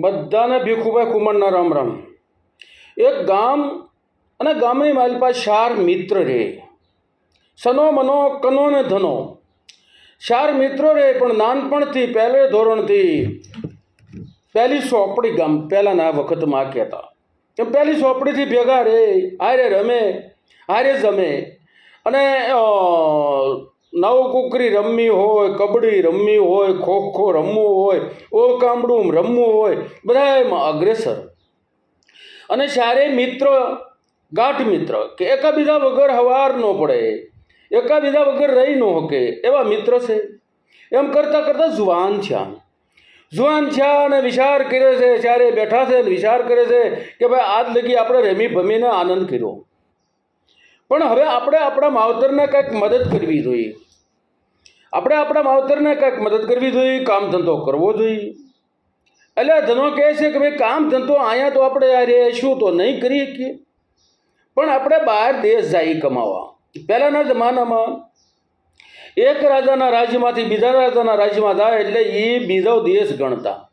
બધાને ભીખુભાઈ કુમરના રામ રામ. એક ગામ અને ગામની મારી પાસે ચાર મિત્ર રહે સનો મનો કનો ને ધનો. ચાર મિત્રો રહે પણ નાનપણથી પહેલે ધોરણથી પહેલી સોપડી ગામ પહેલાંના વખતમાં કહેતા. એમ પહેલી સોપડીથી ભેગા રે આરે રમે આરે જમે અને નવ કુકરી રમવી હોય, કબડ્ડી રમવી હોય ખો ખો રમવું હોય ઓળકામડું રમવું હોય બધામાં અગ્રેસર. અને સારે મિત્ર ગાંઠ મિત્ર, કે એકાબીજા વગર હવાર ન પડે, એકાબીજા વગર રહી ન શકે, એવા મિત્ર છે. એમ કરતાં કરતાં જુવાન છે જુવાન છે અને વિચાર કર્યો છે ચારે બેઠા છે અને વિચાર કરે છે કે ભાઈ આજ લગી આપણે રમી ભમીને આનંદ કર્યો. પણ હવે આપણે આપણા માવતરને કંઈક મદદ કરવી જોઈએ. આપણે આપણા માવતરને કંઈક મદદ કરવી જોઈએ, કામ ધંધો કરવો જોઈએ. એટલે ધનો કહે છે કે ભાઈ, કામ ધંધો અહીંયા તો આપણે યાર શું તો નહીં કરી શકીએ. પણ આપણે બહાર દેશ જાય કમાવા. પહેલાંના જમાનામાં એક રાજાના રાજ્યમાંથી બીજા રાજાના રાજ્યમાં જાય એટલે એ બીજો દેશ ગણતા.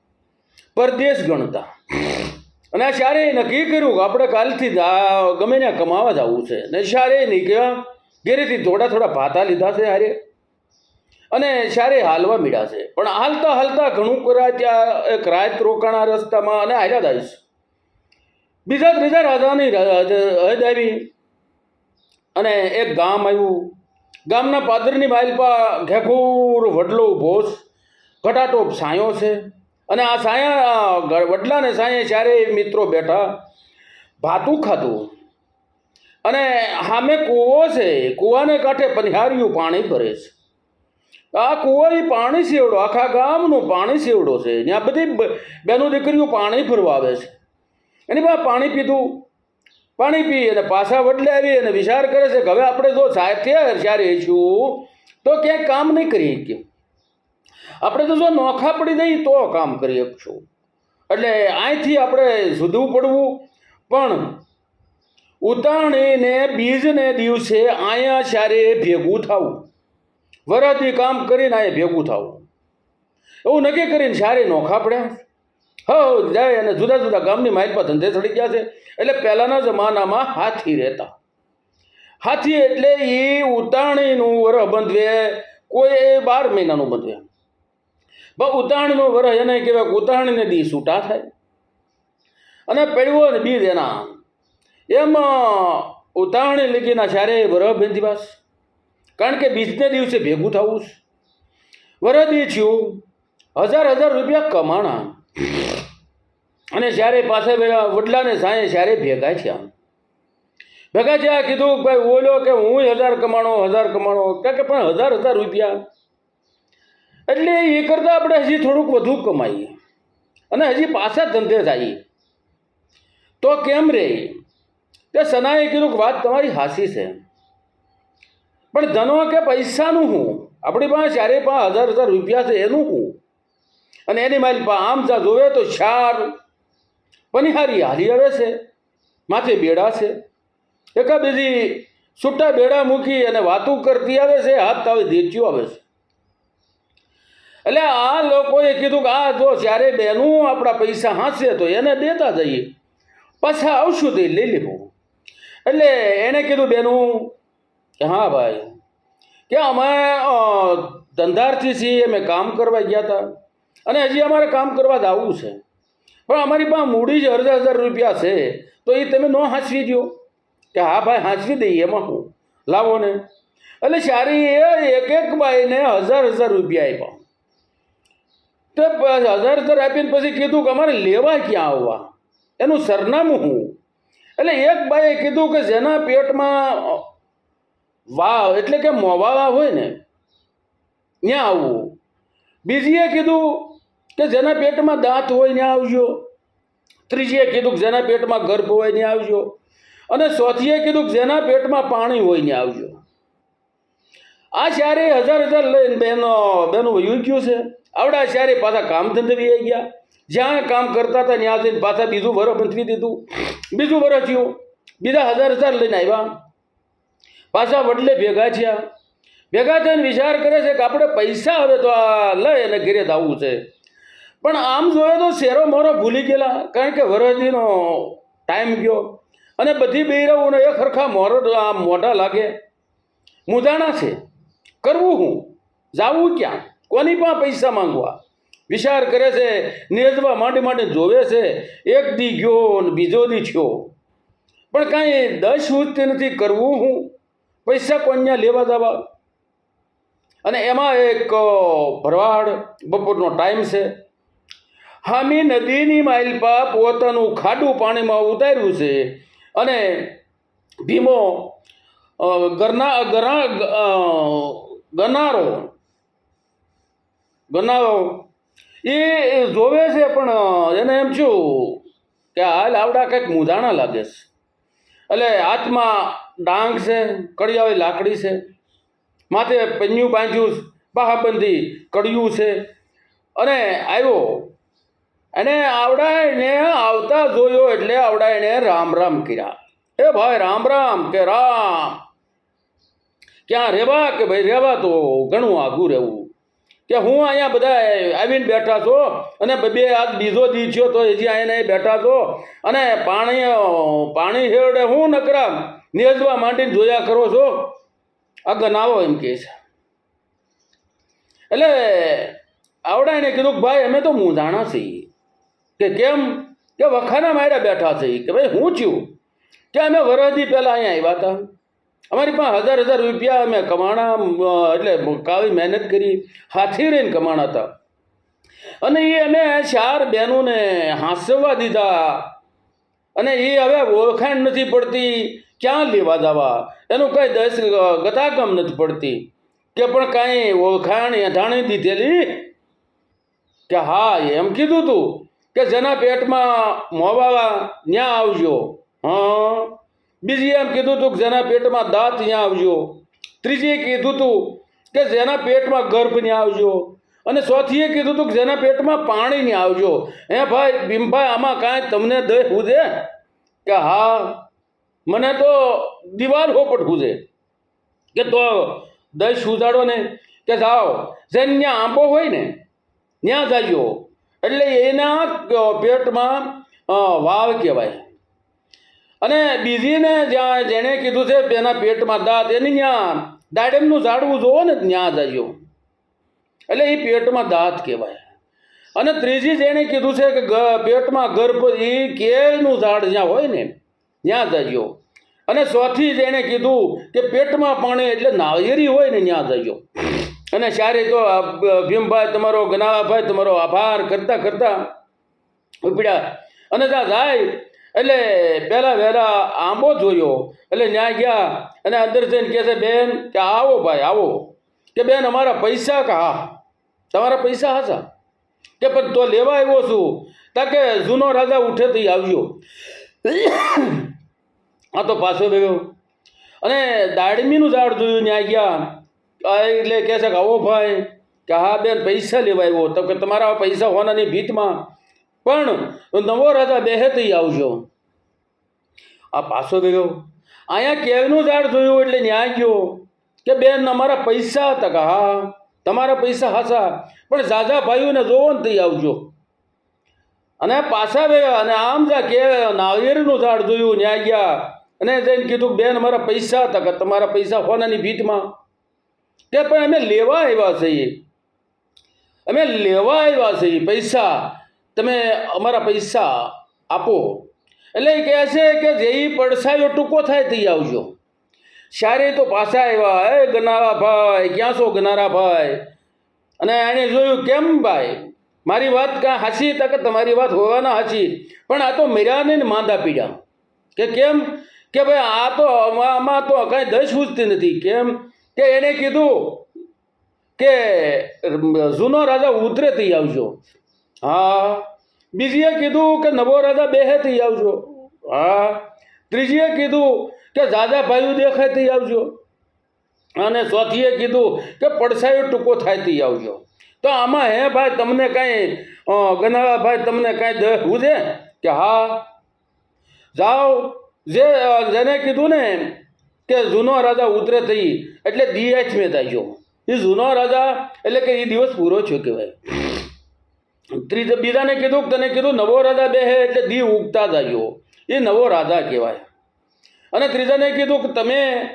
પરદેશ ગણતા. અને આ શારે નક્કી કર્યું કે આપણે કાલથી આ ગમે ત્યાં કમાવા જવું છે. ને શારે નહીં કે ઘેરેથી થોડા થોડા ભાતા લીધા છે હારે. અને શારે હાલવા મીડ્યા છે. પણ હાલતા હાલતા ઘણું કરાય ત્યાં એક રાત રોકાણા રસ્તામાં અને હાલ્યા દઈશ બીજા ત્રીજા રાજાની હદ આવી. અને એક ગામ આવ્યું. ગામના પાદરની માલપા ઘેખુર વડલો ભોસ છે ઘટાટો સાયો છે. અને આ સાયા વડલાને સાંયે ચારેય મિત્રો બેઠા, ભાતું ખાધું. અને સામે કૂવો છે, કૂવાને કાંઠે પનિહાર્યું પાણી ભરે છે. આ કૂવો એ પાણી સેવડો, આખા ગામનું પાણી સેવડો છે. ત્યાં બધી બ- બેનો દીકરીઓ પાણી ભરવા આવે છે. એની પાસે પાણી પીધું. પાણી પી અને પાછા વડલે આવી અને વિચાર કરે છે કે હવે આપણે જો સાથે ચારે છું, તો ક્યાંય કામ નહીં કરી શકીએ. આપણે તો જો નોખા પડી જઈએ તો કામ કરી શકશું. એટલે અહીંથી આપણે સુધવું પડવું. પણ ઉતાણીને બીજને દિવસે અહીંયા ચારે ભેગું થવું. વરાથી કામ કરીને અહીંયા ભેગું થવું. એવું નક્કી કરીને સારી નોખા પડ્યા. હો જાય અને જુદા જુદા ગામની માહિતમાં ધંધે ચડી ગયા છે. એટલે પહેલાંના જમાનામાં હાથી રહેતા. હાથી એટલે એ ઉતાણીનું વરહ બંધવે, કોઈ બાર મહિનાનું બંધવે. બસ ઉતાણીનું વરસ એને કહેવાય ઉતાણને દી છૂટા થાય. અને પડવો ને બીજ એના. એમ ઉતાણ લીગીના ચારે વરહ બેંધીવાસ કારણ કે બીજને દિવસે ભેગું થવું છે. વરદી થયું, હજાર હજાર રૂપિયા કમાણા. અને જ્યારે પાસે વડલાને સાંયે જ્યારે ભેગા થયા. ભેગા થયા કીધું ભાઈ ઓલો કે હું હજાર કમાણો હજાર કમાણો. કે પણ હજાર હજાર રૂપિયા. એટલે એ કરતાં આપણે હજી થોડુંક વધુ કમાઈએ. અને હજી પાછા ધંધે જઈએ. તો કેમ રે? તે સનાએ કીધું વાત તમારી હાસી છે. પણ ધનો કે પૈસાનું હું? આપણી પાસે ચારે પાંચ હજાર હજાર રૂપિયા છે, એનું હું? અને એની મારી પાસે આમ જા જોવે તો ચાર પનિહારી હાલી આવે છે, માથે બેડા છે. એકા બીજી છૂટા બેડા મૂકી અને વાતું કરતી આવે છે, હાથ તાવે દેચ્યું આવે છે. એટલે આ લોકોએ કીધું કે આ જો જ્યારે બેનું આપણા પૈસા હાંસે તો એને દેતા જઈએ. પાછા આવશું તો લઈ લેવું એટલે એણે કીધું બેનું કે હા ભાઈ, કે અમે ધંધારથી છીએ, અમે કામ કરવા ગયા હતા. અને હજી અમારે કામ કરવા જવું છે. પણ અમારી પાસે મૂડી જ અડધા હજાર રૂપિયા છે, તો એ તમે ન હાંચવી દો કે હા ભાઈ હાંચવી દઈએ એમાં હું. લાવો ને. એટલે સારી એ એક એક ભાઈને હજાર હજાર રૂપિયા આપ્યા. તો હજાર આપીને પછી કીધું કે અમારે લેવા ક્યાં આવવા? એનું સરનામું હું. એટલે એક બાઈએ કીધું કે જેના પેટમાં વાવ, એટલે કે મોવા હોય ને, ત્યાં આવવું. બીજીએ કીધું કે જેના પેટમાં દાંત હોય ત્યાં આવજો. ત્રીજીએ કીધું કે જેના પેટમાં ગર્ભ હોય ત્યાં આવજો. અને ચોથીએ કીધું કે જેના પેટમાં પાણી હોય ત્યાં આવજો. આ ચારે હજાર હજાર લઈને બહેનો બેનું વયું ગયું છે. આવડા શહેરે પાછા કામ ધંધવી આવી ગયા. જ્યાં કામ કરતા હતા, ત્યાં જઈને પાછા બીજું વરસ બંધવી દીધું. બીજું વરસ થયું. બીજા હજાર હજાર લઈને આવ્યા. પાછા વડલે ભેગા થયા. ભેગા થઈને વિચાર કરે છે કે આપણે પૈસા હવે તો આ લઈ અને ઘેરે આવવું છે. પણ આમ જોઈએ તો શેરો મોરો ભૂલી ગયેલા. કારણ કે વરદીનો ટાઈમ ગયો અને બધી બૈરાઓને એક સરખા મોરો આમ મોઢા લાગે. મુદાણા છે. કરવું હું? જાવું ક્યાં? કોની પણ પૈસા માંગવા? વિચાર કરે છે, નેજવા માંડી માંડી જોવે છે, એક દી ગયો ને બીજો દી થયો. પણ કાંઈ દસ વૃત્તિ નથી કરવું હું? પૈસા કોન્યા લેવા જવા અને એમાં એક ભરવાડ બપોરનો ટાઈમ છે. હામી નદીની માઇલપા પોતાનું ખાડું પાણીમાં ઉતાર્યું છે. અને ભીમો ગરના, ગરા ગનારો ગનારો એ જોવે છે પણ એને એમ છું કે હાલ આવડા કંઈક મૂંઝાણા લાગે છે. એટલે હાથમાં ડાંગ છે કડિયાવાળી લાકડી છે, માથે પન્યું બાંધ્યું બાહાબંધી કડિયું છે. અને આવ્યો. એને આવડાને આવતા જોયો એટલે આવડાને રામ રામ કર્યા. એ ભાઈ રામ રામ કે રામ. ક્યાં રહેવા કે ભાઈ રહેવા તો ઘણું આઘું રહેવું. કે હું અહીંયા બધા આવીને બેઠા છો અને બે આજ બીજો દી થયો તો હજી અહીંયા બેઠા છો. અને પાણી પાણી હેડે હું નકરા નેજવા માંડીને જોયા કરો છો? આ ગનાવો એમ કહે છે. એટલે આવડાને કીધું કે ભાઈ, અમે તો મૂંઝાણા છીએ. કે કેમ? કે વખાના માર્યા બેઠા છે કે ભાઈ, હું થયું કે અમે વરસથી પહેલાં અહીંયા આવ્યા હતા? અમારી પાસે હજાર હજાર રૂપિયા અમે કમાણા એટલે કાવી મહેનત કરી, હાથી રહીને કમાણા હતા અને એ અમે ચાર બહેનોને હાંસવા દીધા. અને એ હવે ઓળખાણ નથી પડતી ક્યાં લેવા જવા. એનું કંઈ દસ ગતાકમ નથી પડતી. કે પણ કાંઈ ઓળખાણ એઠાણી દીધેલી? કે હા, એમ કીધું તું કે જેના પેટમાં મોવાવા ત્યાં આવજો. હા? બીજી એમ કીધું તું કે જેના પેટમાં દાંત ત્યાં આવજો. ત્રીજીએ કીધું તું કે જેના પેટમાં ગર્ભ ત્યાં આવજો. અને ચોથીએ કીધું તું કે જેના પેટમાં પાણી ત્યાં આવજો. હે ભાઈ, ભીમભાઈ, આમાં કાંઈ તમને દઈ હુજે? કે હા, મને તો દિવાલ હોપટ હુજે. કે તો દહીં સુધાડો ને. કે જાઓ, જેને ત્યાં આંબો હોય ને, ત્યાં જાજો. એટલે એના પેટમાં વાવ કહેવાય. અને બીજીને જ્યાં જેણે કીધું છે એના પેટમાં દાંત એની ત્યાં દાડમનું ઝાડવું જોવો ને, ત્યાં જાજો એટલે એ પેટમાં દાંત કહેવાય. અને ત્રીજી જેણે કીધું છે કે પેટમાં ગર્ભ એ કેળનું ઝાડ જ્યાં હોય ને, ત્યાં જાજો અને ચોથી જેણે કીધું કે, પેટમાં પાણી એટલે નાળિયેરી હોય ને, ત્યાં જાજો અને સારી તો ભીમભાઈ તમારો ગનાવાભાઈ તમારો આભાર. કરતા કરતા ઉપડ્યા. અને ત્યાં જાય એટલે પહેલાં વહેલા આંબો જોયો. એટલે ત્યાં ગયા અને અંદર જઈને કહે છે, બેન, કે આવો ભાઈ, આવો. કે, બેન, અમારા પૈસા કે? હા તમારા પૈસા હતા કે, પણ તો લેવા આવ્યો છું. તાકે જૂનો રાજા ઉઠેથી આવ્યો. આ તો પાછો ગયો. અને દાડમીનું ઝાડ જોયું ત્યાં ગયા. એટલે કહે છે કે, આવો ભાઈ. કે, હા, બેન, પૈસા લેવા આવ્યો. તો કે, તમારા પૈસા હોનાની ભીતમાં. પણ નવો રાજા બેહેતી આવજો. આ પાછો ગયો. અહીંયા કેવનું ઝાડ જોયું એટલે ન્યાય ગયો કે બેન, અમારા પૈસા હતા કે? હા, તમારા પૈસા હાસા પણ ઝાઝા ભાઈઓને જોવો ને થઈ આવજો. અને પાછા ગયા અને આમ જા કે નાળિયેરનું ઝાડ જોયું, ન્યાય ગયા. અને જઈને કીધું, બેન, અમારા પૈસા હતા કે? તમારા પૈસા હોનાની ભીતમાં. કે પણ અમે લેવા આવ્યા છીએ. અમે લેવા આવ્યા છીએ પૈસા. તમે અમારા પૈસા આપો. એટલે એ કહે છે કે જે પડસાયો ટૂંકો થાય તે આવજો. શારે તો પાછા આવ્યા, એ ગનારા ભાઈ, ક્યાં છો ગનારા ભાઈ? અને એણે જોયું, કેમ ભાઈ? મારી વાત કાં હાચી તકે તમારી વાત હોવાના હાચી? પણ આ તો મેરાને ને માંદા પીડા. કે કેમ? કે ભાઈ, આ તો આમાં તો કાંઈ દશ પૂછતી નથી. કેમ? કે એણે કીધું કે જૂનો રાજા ઉતરે થઈ આવજો. હા. બીજીએ કીધું કે નવો રાજા બેહે થઈ આવજો. હા. ત્રીજીએ કીધું કે જાજા ભાઈઓ દેખાય થઈ આવજો. અને ચોથીએ કીધું કે પડસાયો ટૂંકો થાય થઈ આવજો. તો આમાં હે ભાઈ તમને કાંઈ અ, ગનાવા ભાઈ તમને કાંઈ દહ છે કે હા. જાઓ. જે જેને કીધું ને કે જૂનો રાજા ઉતરે થઈ એટલે દિયાચ મેં થાય એ જૂનો રાજા એટલે કે એ દિવસ પૂરો થયો કહેવાય. ત્રીજા બીજાને કીધું તને કીધું નવો રાજા બેહે એટલે દી ઉગતા જાયો. એ નવો રાજા કહેવાય. અને ત્રીજાને કીધું કે તમે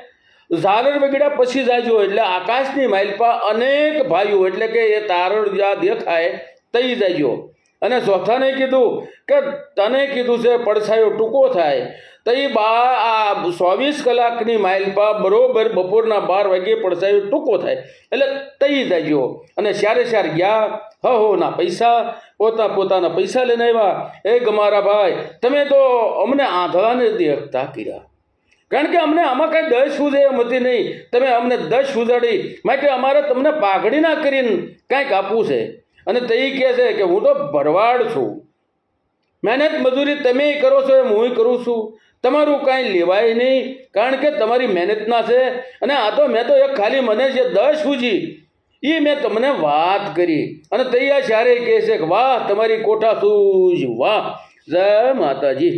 ઝાલર વગેરે પછી જાજો એટલે આકાશની માઇલપા અનેક ભાઈઓ એટલે કે એ તારણ જ્યાં દેખાય તઈ જાજો. અને ચોથાને કીધું કે તને કીધું છે પડછાયો ટૂંકો થાય. તઈ બા આ ચોવીસ કલાકની માઇલપા બરોબર બપોરના બાર વાગે પડસાયો ટૂંકો થાય. એટલે તઈ જાજો અને શ્યારે શ્યાર ગયા. હ, હો, ના પૈસા. પોતા પોતાના પૈસા લઈને આવ્યા. એ ગમારા ભાઈ, તમે તો અમને આંધળાને દેખતા કર્યા. કારણ કે અમને આમાં કાંઈ દસ સુધે એમ હતી નહીં. તમે અમને દસ સુધાડી માટે અમારે તમને પાઘડી ના કરીને કાંઈક આપવું છે. અને તે કહે છે કે હું તો ભરવાડ છું. મહેનત મજૂરી તમે કરો છો એમ હું કરું છું. તમારું કાંઈ લેવાય નહીં, કારણ કે તમારી મહેનતના છે. અને આ તો મેં તો એક ખાલી મને જે દસ સૂજી એ મેં તમને વાત કરી. અને તૈયાર ચારે કહે છે કે, વાહ, તમારી કોઠા સૂજ વાહ. જય માતાજી.